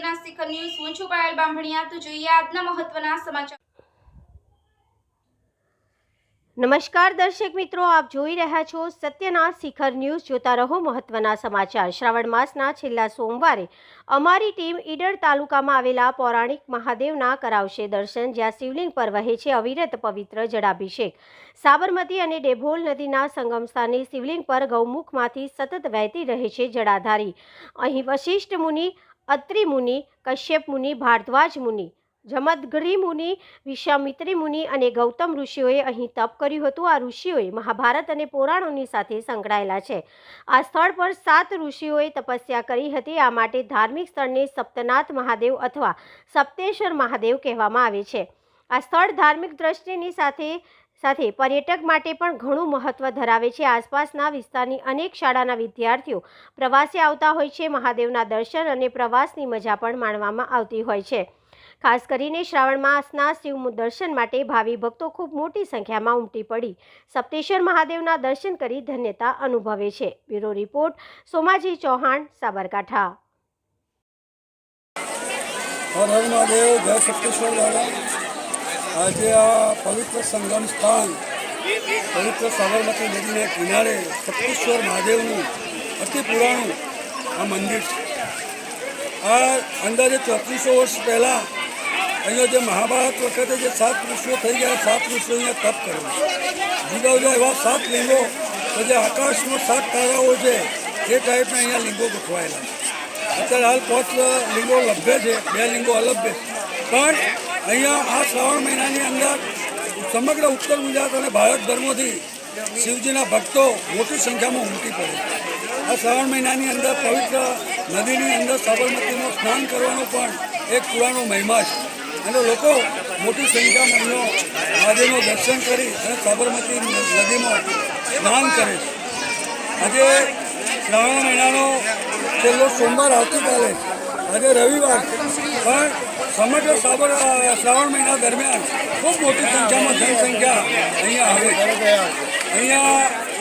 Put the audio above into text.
સત્યના શિખર ન્યૂઝ, હું છું પાયલ બામભણિયા તો જોઈએ આજના મહત્વના સમાચાર. નમસ્કાર દર્શક મિત્રો, આપ જોઈ રહ્યા છો સત્યના શિખર ન્યૂઝ. જોતા રહો મહત્વના સમાચાર. શ્રાવણ માસના છેલ્લા સોમવારે અમારી ટીમ ઈડર તાલુકામાં આવેલા પૌરાણિક મહાદેવના કરાવશે દર્શન, જ્યાં શિવલિંગ પર વહે છે અવિરત પવિત્ર જળાભિષેક. સાબરમતી અને ડેભોલ નદીના સંગમ સ્થાને શિવલિંગ પર ગૌમુખમાંથી સતત વહેતી રહે છે જળાધારી. અહીં વશિષ્ઠ મુનિ અત્રિ મુનિ, કશ્યપ મુનિ, ભારદ્વાજ મુનિ જમદગ્રી મુનિ, વિશ્વામિત્રી મુનિ અને ગૌતમ ઋષિઓએ અહીં તપ કર્યું હતું. આ ઋષિઓએ મહાભારત અને પુરાણોની સાથે સંકળાયેલા છે. આ સ્થળ પર સાત ઋષિઓએ તપસ્યા કરી હતી. આ માટે ધાર્મિક સ્થળને સપ્તનાથ મહાદેવ અથવા સપ્તેશ્વર મહાદેવ કહેવામાં આવે છે. આ સ્થળ ધાર્મિક દ્રષ્ટિની સાથે સાથે પર્યટક માટે પણ ઘણું મહત્વ ધરાવે છે. આસપાસના વિસ્તારની અનેક શાળાના વિદ્યાર્થીઓ પ્રવાસે આવતા હોય છે. મહાદેવના દર્શન અને પ્રવાસની મજા પણ માણવામાં આવતી હોય છે. ખાસ કરીને શ્રાવણ માસના શિવ દર્શન માટે ભાવિ ભક્તો ખૂબ મોટી સંખ્યામાં ઉમટી પડી. સપ્તેશ્વર મહાદેવના દર્શન કરી ધન્યતા અનુભવે છે. Bureau report, Somaji Chauhan, Sabarkantha. આજે આ પવિત્ર સંગમ સ્થાન, પવિત્ર સાબરમતી નદીને કિનારે સપ્તેશ્વર મહાદેવનું અતિ પુરાણું આ મંદિર છે. આ અંદાજે ચોત્રીસો વર્ષ પહેલાં અહીંયા જે મહાભારત વખતે જે સાત ઋષિઓ થઈ ગયા, સાત ઋષિઓ અહીંયા તપ કર્યું. જુદા જુદા એવા સાત લિંગો કે જે આકાશમાં સાત તારાઓ છે, એ ટાઈપના અહીંયા લિંગો ગોઠવાયેલા અત્યારે હાલ પાંચ લિંગો લભ્ય છે, બે લિંગો અલભ્ય છે. પણ અહીંયા આ શ્રાવણ મહિનાની અંદર સમગ્ર ઉત્તર ગુજરાત અને ભારત ધર્મોથી શિવજીના ભક્તો મોટી સંખ્યામાં ઉમટી પડે આ શ્રાવણ મહિનાની અંદર પવિત્ર નદીની અંદર સાબરમતીનું સ્નાન કરવાનો પણ એક પુરાણો મહિમા છે. અને લોકો મોટી સંખ્યામાં એમનો મહાદેવનું દર્શન કરી અને સાબરમતી નદીમાં સ્નાન કરે છે. આજે શ્રાવણ મહિનાનો છેલ્લો સોમવાર આવતીકાલે આજે રવિવાર પણ સમગ્ર સાબર શ્રાવણ મહિના દરમિયાન ખૂબ મોટી સંખ્યામાં જનસંખ્યા અહીંયા આવે. અહીંયા